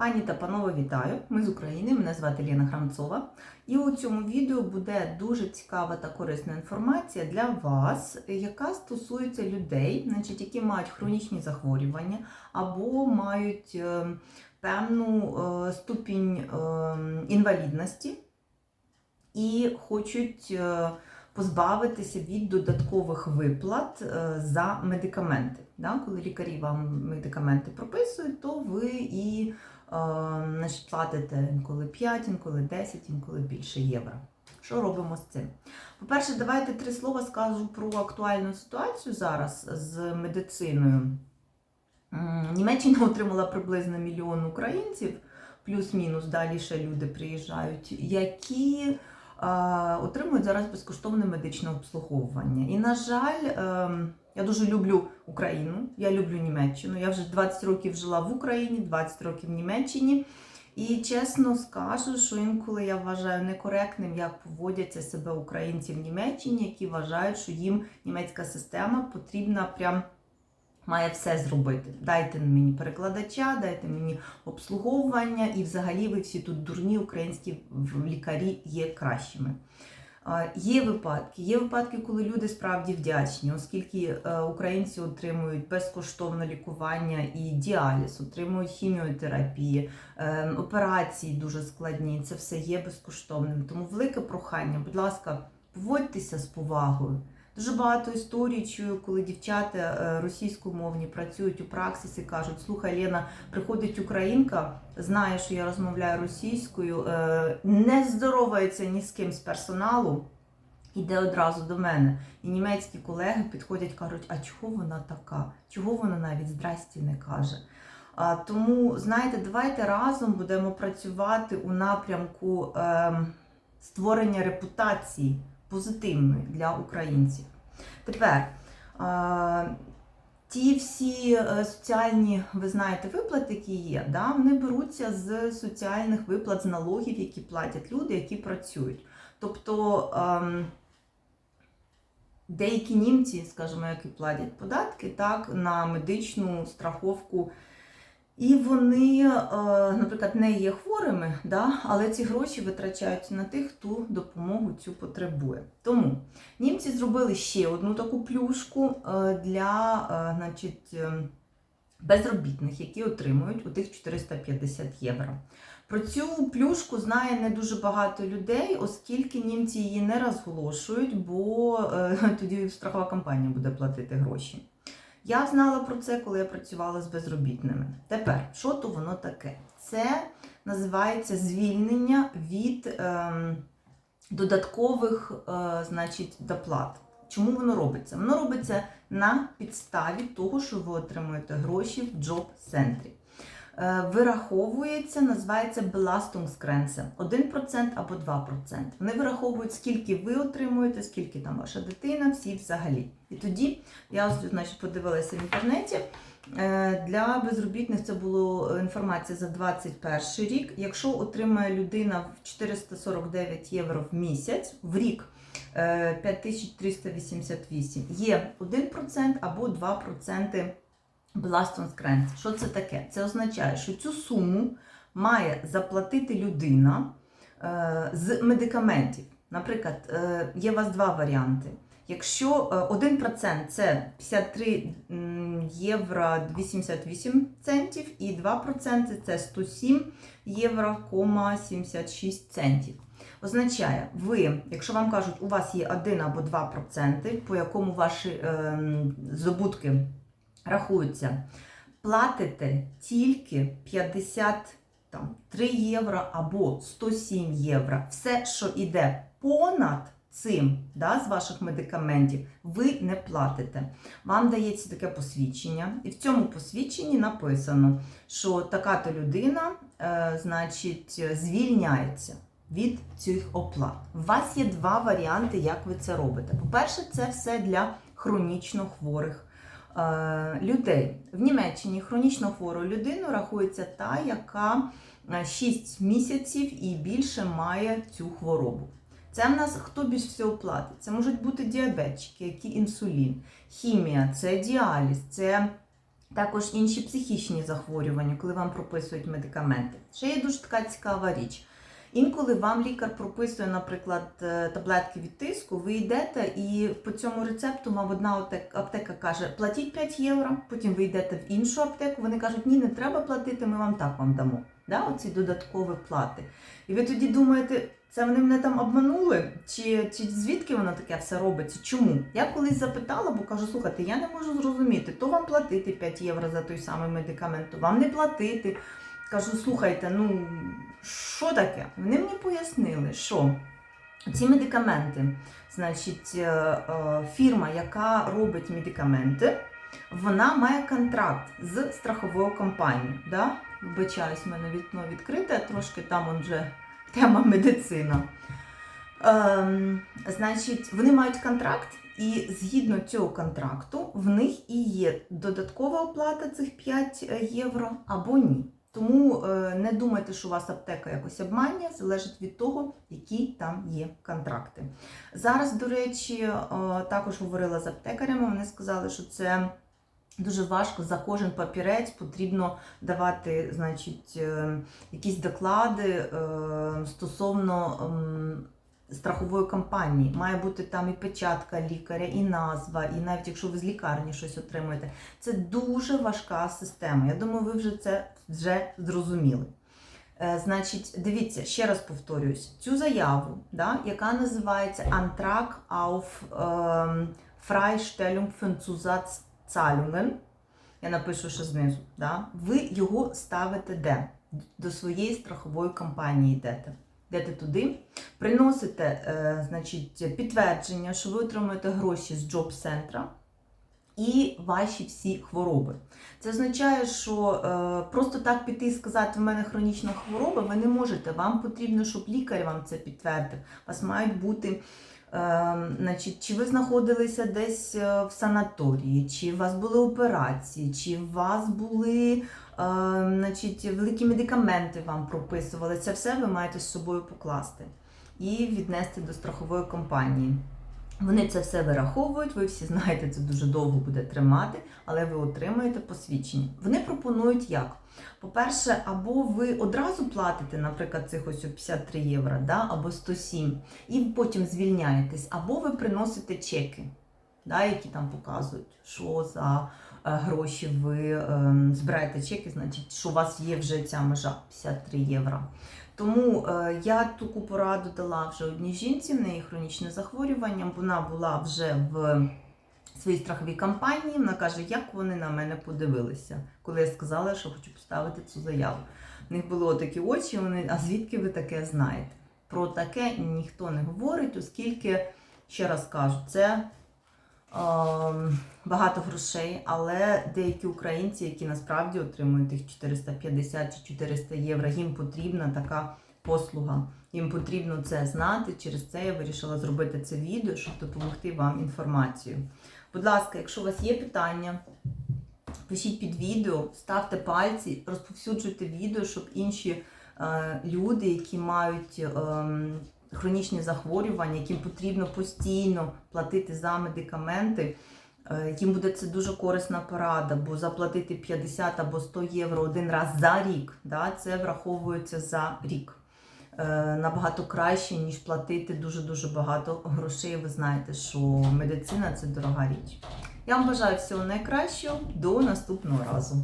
Пані та панове, вітаю! Ми з України, мене звати Ліна Храмцова. І у цьому відео буде дуже цікава та корисна інформація для вас, яка стосується людей, значить, які мають хронічні захворювання або мають е, певну е, ступінь е, інвалідності і хочуть позбавитися від додаткових виплат за медикаменти. Коли лікарі вам медикаменти прописують, то ви і значить, платите інколи 5, інколи 10, інколи більше євро. Що робимо з цим? По-перше, давайте три слова скажу про актуальну ситуацію зараз з медициною. Німеччина отримала приблизно мільйон українців, плюс-мінус далі ще люди приїжджають, які е, отримують зараз безкоштовне медичне обслуговування. І, на жаль, е, я дуже люблю Україну, я люблю Німеччину. Я вже 20 років жила в Україні, 20 років в Німеччині. І чесно скажу, що інколи я вважаю некоректним, як поводяться себе українці в Німеччині, які вважають, що їм німецька система потрібна прям має все зробити. Дайте мені перекладача, дайте мені обслуговування, і взагалі ви всі тут дурні, українські лікарі є кращими. Є випадки, є випадки, коли люди справді вдячні, оскільки е, українці отримують безкоштовне лікування і діаліз, отримують хіміотерапії, е, операції дуже складні. Це все є безкоштовним. Тому велике прохання, будь ласка, поводьтеся з повагою. Дуже багато історій чую, коли дівчата е, російськомовні працюють у праксисі, кажуть: слухай, Лена, приходить українка, знає, що я розмовляю російською, е, не здоровається ні з ким з персоналу, іде одразу до мене. І німецькі колеги підходять, кажуть, а чого вона така? Чого вона навіть здрасті не каже? А, тому, знаєте, давайте разом будемо працювати у напрямку ем, створення репутації позитивної для українців. Тепер ті всі е, соціальні, ви знаєте, виплати, які є, да, вони беруться з соціальних виплат, з налогів, які платять люди, які працюють. Тобто ем, деякі німці, скажімо, які платять податки, так, на медичну страховку. І вони, е, наприклад, не є хворими, да, але ці гроші витрачаються на тих, хто допомогу цю потребує. Тому німці зробили ще одну таку плюшку е, для е, значить, безробітних, які отримують у тих 450 євро. Про цю плюшку знає не дуже багато людей, оскільки німці її не розголошують, бо тоді страхова компанія буде платити гроші. Я знала про це, коли я працювала з безробітними. Тепер, що то воно таке? Це називається звільнення від ем, додаткових е, значить, доплат. Чому воно робиться? Воно робиться на підставі того, що ви отримуєте гроші в джоб-центрі. Е, Вираховується, називається Belastungsgrenze. 1% або 2%. Вони вираховують, скільки ви отримуєте, скільки там ваша дитина, всі взагалі. І тоді я значить, подивилася в інтернеті. Е, Для безробітних це була інформація за 21 рік. Якщо отримає людина в 449 євро в місяць, в рік е, 5388, є 1% або 2% Belastungsgrenze. Що це таке? Це означає, що цю суму має заплатити людина е, з медикаментів. Наприклад, е, є у вас два варіанти. Якщо е, 1% це 53 євро 88 центів, і 2% це 107 євро, 76 центів. Означає, ви, якщо вам кажуть, у вас є 1 або 2%, по якому ваші е, здобутки рахуються, платите тільки 53 євро або 107 євро. Все, що йде понад цим, да, з ваших медикаментів, ви не платите. Вам дається таке посвідчення, і в цьому посвідченні написано, що така-то людина, е, значить, звільняється. Від цих оплат. У вас є два варіанти, як ви це робите. По-перше, це все для хронічно хворих людей. В Німеччині хронічно хворою людиною рахується та, яка е, 6 місяців і більше має цю хворобу. Це в нас хто більш всього платить? Це можуть бути діабетчики, які інсулін, хімія, це діаліз, це Також інші психічні захворювання, коли вам прописують медикаменти. Ще є дуже така цікава річ. Інколи вам лікар прописує, наприклад, е, таблетки від тиску, ви йдете і по цьому рецепту вам одна аптека- каже, платіть 5 євро, потім ви йдете в іншу аптеку, вони кажуть, ні, не треба платити, ми вам так вам дамо. Да? Оці додаткові плати. І ви тоді думаєте, це вони мене там обманули? Чи, чи звідки воно таке все робиться? Чому? Я колись запитала, бо кажу, слухайте, я не можу зрозуміти, то вам платити 5 євро за той самий медикамент, то вам не платити. Кажу, слухайте, ну що таке? Вони мені пояснили, що ці медикаменти, значить, е, е, фірма, яка робить медикаменти, вона має контракт з страховою компанією. Да? Вибачаюсь, в мене вікно відкрите, трошки там вже тема медицина. Ем, значить, вони мають контракт, і згідно цього контракту в них і є додаткова оплата цих 5 євро або ні. Тому е, не думайте, що у вас аптека якось обманює, залежить від того, які там є контракти. Зараз, до речі, е, також говорила з аптекарями, вони сказали, що це. Дуже важко за кожен папірець потрібно давати, значить, е, якісь доклади стосовно страхової компанії. Має бути там і печатка лікаря, і назва, і навіть якщо ви з лікарні щось отримуєте. Це дуже важка система. Я думаю, ви вже це вже зрозуміли. Е, Значить, дивіться, ще раз повторююсь, цю заяву, да, яка називається Antrag auf ähm, Freistellung von Zusatzzahlungen, я напишу ще знизу, да, ви його ставите де? До своєї страхової компанії йдете. Йдете туди, приносите е, значить, підтвердження, що ви отримуєте гроші з джоб-центра і ваші всі хвороби. Це означає, що е, просто так піти і сказати, в мене хронічна хвороба, ви не можете. Вам потрібно, щоб лікар вам це підтвердив. У вас мають бути. Е, значить, чи ви знаходилися десь е, в санаторії, чи у вас були операції, чи у вас були е, значить, великі медикаменти вам прописували. Це все ви маєте з собою покласти і віднести до страхової компанії. Вони це все вираховують, ви всі знаєте, це дуже довго буде тримати, але ви отримаєте посвідчення. Вони пропонують як? По-перше, або ви одразу платите, наприклад, цих ось 53 євро, да, або 107, і потім звільняєтесь, або ви приносите чеки, да, які там показують, що за е, гроші ви е, збираєте чеки, значить, що у вас є вже ця межа 53 євро. Тому е, я таку пораду дала вже одній жінці, в неї хронічне захворювання. Вона була вже в своїй страховій компанії. Вона каже, як вони на мене подивилися, коли я сказала, що хочу поставити цю заяву. В них були такі очі, вони, а звідки ви таке знаєте? Про таке ніхто не говорить, оскільки, ще раз кажу, це багато грошей, але деякі українці, які насправді отримують тих 450 чи 400 євро, їм потрібна така послуга. Їм потрібно це знати. Через це я вирішила зробити це відео, щоб допомогти вам інформацією. Будь ласка, якщо у вас є питання, пишіть під відео, ставте пальці, розповсюджуйте відео, щоб інші е, люди, які мають е, хронічні захворювання, яким потрібно постійно платити за медикаменти. е, Їм буде це дуже корисна порада, бо заплатити 50 або 100 євро один раз за рік, да, це враховується за рік. Е, Набагато краще, ніж платити дуже-дуже багато грошей. Ви знаєте, що медицина це дорога річ. Я вам бажаю всього найкращого. До наступного разу.